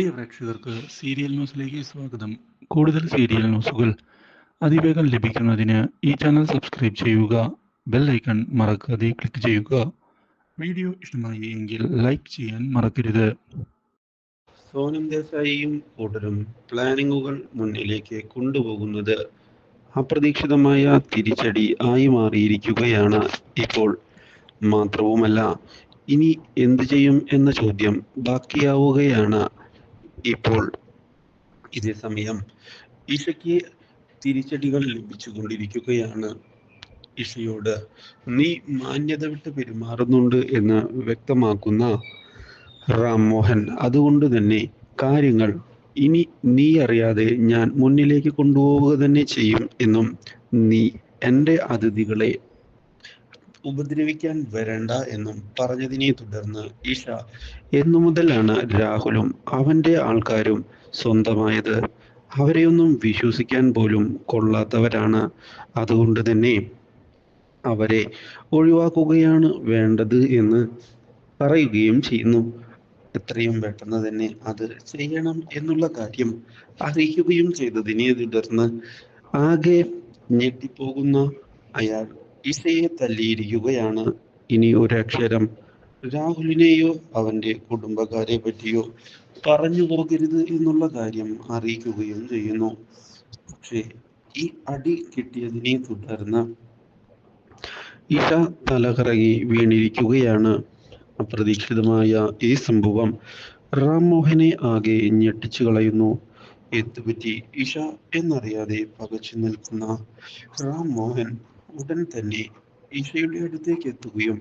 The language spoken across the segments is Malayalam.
പ്രിയ പ്രേക്ഷകർക്ക് സീരിയൽ ന്യൂസിലേക്ക് സ്വാഗതം. കൂടുതൽ സീരിയൽ ന്യൂസുകൾ അതിവേഗം ലഭിക്കുന്നതിന് ഈ ചാനൽ സബ്സ്ക്രൈബ് ചെയ്യുക ബെൽ ഐക്കൺ മറക്കാതെ ക്ലിക്ക് ചെയ്യുക. വീഡിയോ ഇഷ്ടമായി എങ്കിൽ ലൈക്ക് ചെയ്യാൻ മറക്കരുത്. സോനം ദേശായിയും കൂട്ടരും പ്ലാനിങ്ങുകൾ മുന്നിലേക്ക് കൊണ്ടുപോകുന്നത് അപ്രതീക്ഷിതമായ തിരിച്ചടി ആയി മാറിയിരിക്കുകയാണ് ഇപ്പോൾ. മാത്രവുമല്ല ഇനി എന്തു ചെയ്യും എന്ന ചോദ്യം ബാക്കിയാവുകയാണ്. ഇപ്പോൾ ഇതേ സമയം ഇഷയ്ക്ക് തിരിച്ചടികൾ ലഭിച്ചുകൊണ്ടിരിക്കുകയാണ്. ഇഷയോട് നീ മാന്യത വിട്ട് പെരുമാറുന്നുണ്ട് എന്ന് വ്യക്തമാക്കുന്ന റാം മോഹൻ അതുകൊണ്ട് തന്നെ കാര്യങ്ങൾ ഇനി നീ അറിയാതെ ഞാൻ മുന്നിലേക്ക് കൊണ്ടുപോവുക തന്നെ ചെയ്യും എന്നും നീ എന്റെ അതിഥികളെ ഉപദ്രവിക്കാൻ വരണ്ട എന്നും പറഞ്ഞതിനെ തുടർന്ന് ഇഷ എന്നു മുതലാണ് രാഹുലും അവന്റെ ആൾക്കാരും സ്വന്തമായത്. അവരെയൊന്നും വിശ്വസിക്കാൻ പോലും കൊള്ളാത്തവരാണ്. അതുകൊണ്ട് തന്നെ അവരെ ഒഴിവാക്കുകയാണ് വേണ്ടത് എന്ന് പറയുകയും ചെയ്യുന്നു. എത്രയും പെട്ടെന്ന് തന്നെ അത് ചെയ്യണം എന്നുള്ള കാര്യം അറിയിക്കുകയും ചെയ്തതിനെ തുടർന്ന് ആകെ ഞെട്ടിപ്പോകുന്ന അയാൾ ഇസയെ തല്ലിയിരിക്കുകയാണ് ഇനി ഒരക്ഷരം. രാഹുലിനെയോ അവന്റെ കുടുംബക്കാരെ പറ്റിയോ പറഞ്ഞു പോകരുത് എന്നുള്ള കാര്യം അറിയിക്കുകയും ചെയ്യുന്നു. പക്ഷേ ഈ അടി കിട്ടിയതിനെ തുടർന്ന് ഇഷ തലകറങ്ങി വീണിരിക്കുകയാണ്. അപ്രതീക്ഷിതമായ ഈ സംഭവം റാം മോഹനെ ആകെ ഞെട്ടിച്ചു കളയുന്നു. എന്തുപറ്റി ഇഷ എന്നറിയാതെ പകച്ചു നിൽക്കുന്ന റാം മോഹൻ ഉടൻ തന്നെ ഈശോയുടെ അടുത്തേക്ക് എത്തുകയും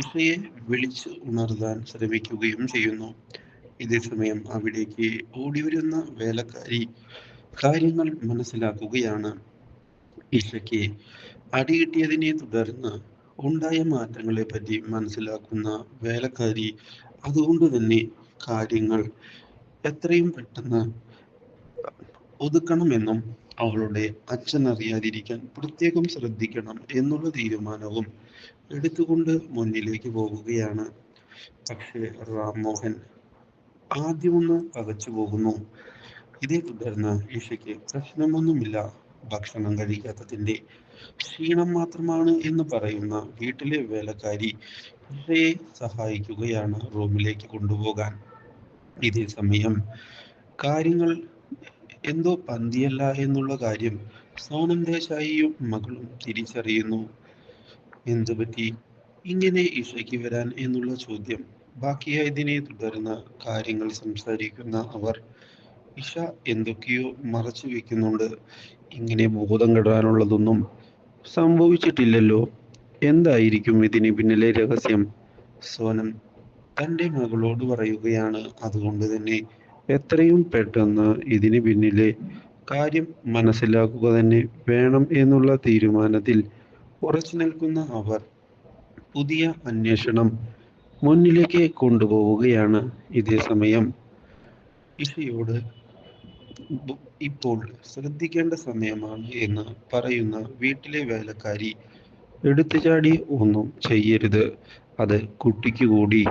ഈശോയെ വിളിച്ച് ഉണർത്താൻ ശ്രമിക്കുകയും ചെയ്യുന്നു. ഇതേ സമയം അവിടേക്ക് ഓടി വരുന്ന വേലക്കാരി കാര്യങ്ങൾ മനസ്സിലാക്കുകയാണ്. ഈശയ്ക്ക് അടി കിട്ടിയതിനെ തുടർന്ന് ഉണ്ടായ മാറ്റങ്ങളെ പറ്റി മനസ്സിലാക്കുന്ന വേലക്കാരി അതുകൊണ്ട് തന്നെ കാര്യങ്ങൾ എത്രയും പെട്ടെന്ന് ഒതുക്കണമെന്നും അവളുടെ അച്ഛൻ അറിയാതിരിക്കാൻ പ്രത്യേകം ശ്രദ്ധിക്കണം എന്നുള്ള തീരുമാനവും എടുത്തുകൊണ്ട് മുന്നിലേക്ക് പോകുകയാണ്. പക്ഷേ റാംമോഹൻ ആദ്യമൊന്ന് പകച്ചു പോകുന്നു. ഇതേ തുടർന്ന് ഈഷയ്ക്ക് പ്രശ്നമൊന്നുമില്ല. ഭക്ഷണം കഴിക്കാത്തതിന്റെ ക്ഷീണം മാത്രമാണ് എന്ന് പറയുന്ന വീട്ടിലെ വേലക്കാരി ഇഷയെ സഹായിക്കുകയാണ് റൂമിലേക്ക് കൊണ്ടുപോകാൻ. ഇതേ സമയം കാര്യങ്ങൾ എന്തോ പന്തിയല്ല എന്നുള്ള കാര്യം സോനം ദേശായിയും മകളും തിരിച്ചറിയുന്നു. എന്തു പറ്റി? ഇങ്ങനെ ഇഷയ്ക്ക് വരാൻ എന്നുള്ള ചോദ്യം. ബാക്കിയായതിനെ തുടർന്ന് കാര്യങ്ങൾ സംസാരിക്കുന്ന അവർ ഇഷ എന്തൊക്കെയോ മറച്ചു വെക്കുന്നുണ്ട്. ഇങ്ങനെ ബോധം കെടാനുള്ളതൊന്നും സംഭവിച്ചിട്ടില്ലല്ലോ. എന്തായിരിക്കും ഇതിന് പിന്നിലെ രഹസ്യം? സോനം തന്റെ മകളോട് പറയുകയാണ്. അതുകൊണ്ട് തന്നെ എത്രയും പെട്ടെന്ന് ഇതിന് പിന്നിലെ കാര്യം മനസ്സിലാക്കുക തന്നെ വേണം എന്നുള്ള തീരുമാനത്തിൽ ഉറച്ചു നിൽക്കുന്ന അവർ പുതിയ അന്വേഷണം മുന്നിലേക്ക് കൊണ്ടുപോവുകയാണ് ഇതേ സമയം. ഇഷയോട് ഇപ്പോൾ ശ്രദ്ധിക്കേണ്ട സമയമാണ് എന്ന് പറയുന്ന വീട്ടിലെ വേലക്കാരി എടുത്തുചാടി ഒന്നും ചെയ്യരുത്. അത് കുട്ടിക്ക് കൂടി.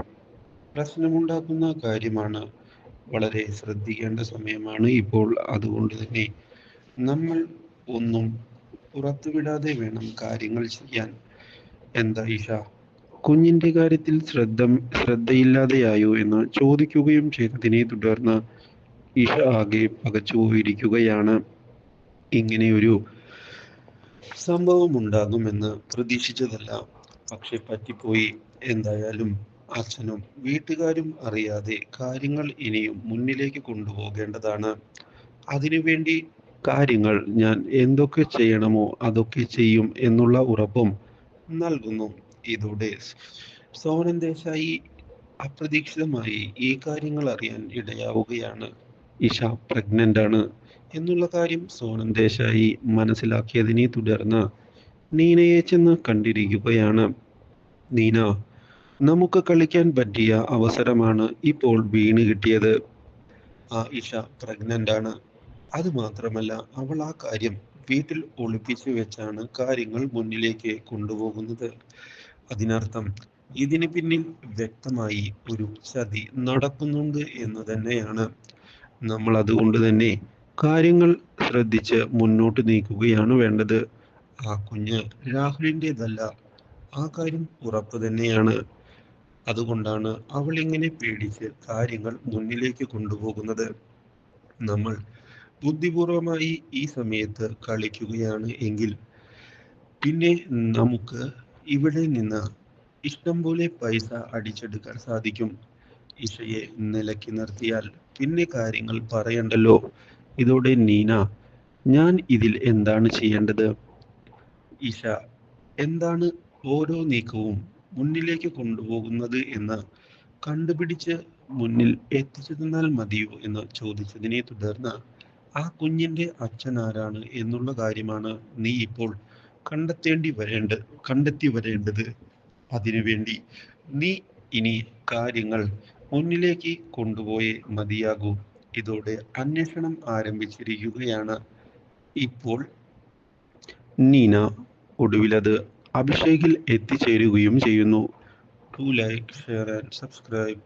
പ്രശ്നമുണ്ടാക്കുന്ന കാര്യമാണ് വളരെ ശ്രദ്ധിക്കേണ്ട സമയമാണ്. ഇപ്പോൾ അതുകൊണ്ട് തന്നെ നമ്മൾ ഒന്നും പുറത്തുവിടാതെ വേണം കാര്യങ്ങൾ ചെയ്യാൻ. എന്താ ഇഷ കുഞ്ഞിന്റെ കാര്യത്തിൽ ശ്രദ്ധ ശ്രദ്ധയില്ലാതെയായോ എന്ന് ചോദിക്കുകയും ചെയ്തതിനെ തുടർന്ന് ഇഷ ആകെ പകച്ചുപോയിരിക്കുകയാണ്. ഇങ്ങനെയൊരു സംഭവം ഉണ്ടാകുമെന്ന് പ്രതീക്ഷിച്ചതല്ല. പക്ഷെ പറ്റിപ്പോയി. എന്തായാലും അച്ഛനും വീട്ടുകാരും അറിയാതെ കാര്യങ്ങൾ ഇനിയും മുന്നിലേക്ക് കൊണ്ടുപോകേണ്ടതാണ്. അതിനുവേണ്ടി കാര്യങ്ങൾ ഞാൻ എന്തൊക്കെ ചെയ്യണമോ അതൊക്കെ ചെയ്യും എന്നുള്ള ഉറപ്പും നൽകുന്നു. ഇതോടെ സോനൻ ദേശായി അപ്രതീക്ഷിതമായി ഈ കാര്യങ്ങൾ അറിയാൻ ഇടയാവുകയാണ്. ഇഷ പ്രഗ്നന്റ് ആണ് എന്നുള്ള കാര്യം സോനൻ ദേശായി മനസ്സിലാക്കിയതിനെ തുടർന്ന് നീനയെ ചെന്ന് കണ്ടിരിക്കുകയാണ്. നീന നമുക്ക് കളിക്കാൻ പറ്റിയ അവസരമാണ് ഇപ്പോൾ വീണ് കിട്ടിയത്. ആ ഇഷ പ്രഗ്നന്റ് ആണ്. അത് മാത്രമല്ല അവൾ ആ കാര്യം വീട്ടിൽ ഒളിപ്പിച്ചു വെച്ചാണ് കാര്യങ്ങൾ മുന്നിലേക്ക് കൊണ്ടുപോകുന്നത്. അതിനർത്ഥം ഇതിന് പിന്നിൽ വ്യക്തമായി ഒരു ചതി നടക്കുന്നുണ്ട് എന്ന് തന്നെയാണ്. നമ്മൾ അതുകൊണ്ട് തന്നെ കാര്യങ്ങൾ ശ്രദ്ധിച്ച് മുന്നോട്ട് നീക്കുകയാണ് വേണ്ടത്. ആ കുഞ്ഞ് രാഹുലിന്റെതല്ല ആ കാര്യം ഉറപ്പ് തന്നെയാണ്. അതുകൊണ്ടാണ് അവൾ ഇങ്ങനെ പേടിച്ച് കാര്യങ്ങൾ മുന്നിലേക്ക് കൊണ്ടുപോകുന്നത്. നമ്മൾ ബുദ്ധിപൂർവമായി ഈ സമയത്ത് കളിക്കുകയാണ് എങ്കിൽ പിന്നെ നമുക്ക് ഇവിടെ നിന്ന് ഇഷ്ടം പോലെ പൈസ അടിച്ചെടുക്കാൻ സാധിക്കും. ഇഷയെ നിലക്കി നിർത്തിയാൽ പിന്നെ കാര്യങ്ങൾ പറയണ്ടല്ലോ. ഇതോടെ നീന ഞാൻ ഇതിൽ എന്താണ് ചെയ്യേണ്ടത്? ഇഷ എന്താണ് ഓരോ നീക്കവും മുന്നിലേക്ക് കൊണ്ടുപോകുന്നത് എന്ന് കണ്ടുപിടിച്ച് മുന്നിൽ എത്തിച്ചു തന്നാൽ മതിയോ എന്ന് ചോദിച്ചതിനെ തുടർന്ന് ആ കുഞ്ഞിന്റെ അച്ഛൻ ആരാണ് എന്നുള്ള കാര്യമാണ് നീ ഇപ്പോൾ കണ്ടെത്തേണ്ടി വരേണ്ട കണ്ടെത്തി വരേണ്ടത്. അതിനുവേണ്ടി നീ ഇനി കാര്യങ്ങൾ മുന്നിലേക്ക് കൊണ്ടുപോയേ മതിയാകൂ. ഇതോടെ അന്വേഷണം ആരംഭിച്ചിരിക്കുകയാണ്. ഇപ്പോൾ നീന ഒടുവിലത് അഭിഷേകിൽ എത്തിച്ചേരുകയും ചെയ്യുന്നു. To like share and subscribe